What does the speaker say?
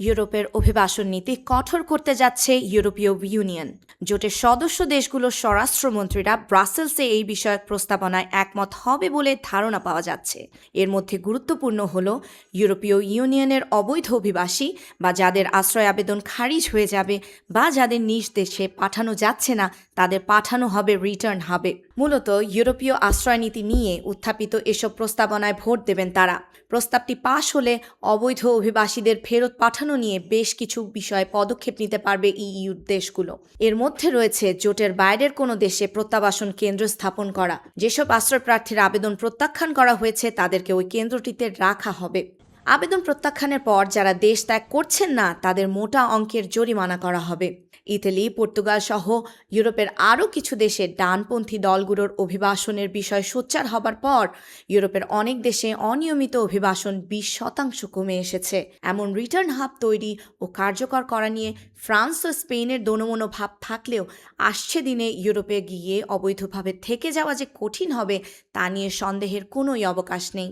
ইউরোপের অভিবাসন নীতি কঠোর করতে যাচ্ছে ইউরোপীয় ইউনিয়ন। জোটের সদস্য দেশগুলোর স্বরাষ্ট্রমন্ত্রীরা ব্রাসেলসে এই বিষয়ক প্রস্তাবনায় একমত হবে বলে ধারণা পাওয়া যাচ্ছে। এর মধ্যে গুরুত্বপূর্ণ হল ইউরোপীয় ইউনিয়নের অবৈধ অভিবাসী বা যাদের আশ্রয় আবেদন খারিজ হয়ে যাবে বা যাদের নিজ দেশে পাঠানো যাচ্ছে না, তাদের পাঠানো হবে, রিটার্ন হবে। মূলত ইউরোপীয় আশ্রয়নীতি নিয়ে উত্থাপিত এসব প্রস্তাবনায় ভোট দেবেন তারা। প্রস্তাবটি পাশ হলে অবৈধ অভিবাসীদের ফেরত পাঠানো নিয়ে বেশ কিছু বিষয়ে পদক্ষেপ নিতে পারবে ইইউর দেশগুলো। এর মধ্যে রয়েছে জোটের বাইরের কোনো দেশে প্রত্যাবাসন কেন্দ্র স্থাপন করা। যেসব আশ্রয় প্রার্থীর আবেদন প্রত্যাখ্যান করা হয়েছে, তাদেরকে ওই কেন্দ্রটিতে রাখা হবে। আবেদন প্রত্যাখ্যানের পর যারা দেশ ত্যাগ করছেন না, তাদের মোটা অঙ্কের জরিমানা করা হবে। ইতালি, পর্তুগাল সহ ইউরোপের আরও কিছু দেশে ডানপন্থী দলগুলোর অভিবাসনের বিষয় সোচ্চার হবার পর ইউরোপের অনেক দেশে অনিয়মিত অভিবাসন বিশ শতাংশ কমে এসেছে। এমন রিটার্ন হাব তৈরি ও কার্যকর করা নিয়ে ফ্রান্স ও স্পেনের দোনমনো ভাব থাকলেও আসছে দিনে ইউরোপে গিয়ে অবৈধভাবে থেকে যাওয়া যে কঠিন হবে, তা নিয়ে সন্দেহের কোনোই অবকাশ নেই।